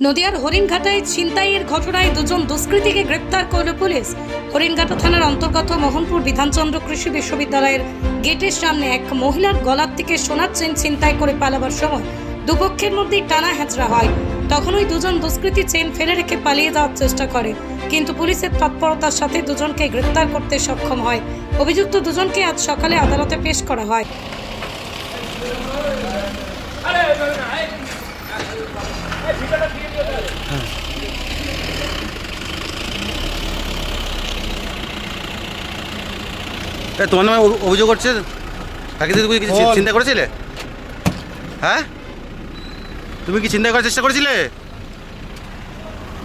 নদিয়ার হরিণঘাটায় ছিনতাইয়ের ঘটনায় দুজন দুষ্কৃতীকে গ্রেপ্তার করল পুলিশ। হরিণঘাটা থানার অন্তর্গত মোহনপুর বিধানচন্দ্র কৃষি বিশ্ববিদ্যালয়ের গেটের সামনে এক মহিলার গলার থেকে সোনার চেন ছিনতাই করে পালাবার সময় দুপক্ষের মধ্যেই টানা হেঁচড়া হয়। তখন ওই দুজন দুষ্কৃতী চেন ফেলে রেখে পালিয়ে যাওয়ার চেষ্টা করে। কিন্তু পুলিশের তৎপরতার সাথে দুজনকে গ্রেপ্তার করতে সক্ষম হয়। অভিযুক্ত দুজনকে আজ সকালে আদালতে পেশ করা হয়। এ, তোমার নামে অভি- অভিযোগ করছে? কাকে তুমি কিছু চিন্তা করেছিলে? হ্যাঁ? তুমি কি চিন্তা করার চেষ্টা করেছিলে?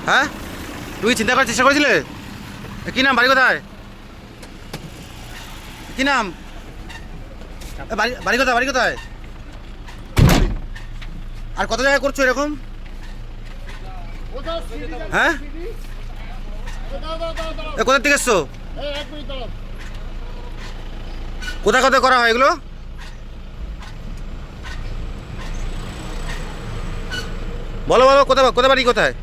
হ্যাঁ? তুমি চিন্তা করার চেষ্টা করেছিলে? কি নাম? বাড়ি কোথায়? কি নাম? বাড়ি বাড়ি কোথায়? বাড়ি কোথায়? আর কত জায়গায় করছ এরকম? হ্যাঁ? কোথা থেকে এসছো? কোথায় কোথায় করা হয় এগুলো? বলো বলো, কোথায় কোথায় বাড়ি, কোথায়?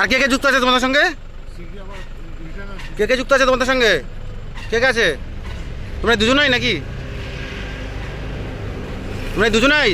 আর কে কে যুক্ত আছে তোমাদের সঙ্গে? কে কে যুক্ত আছে তোমাদের সঙ্গে? কে কে আছে? তোমরা দুজনাই নাকি? তোমরা দুজনাই।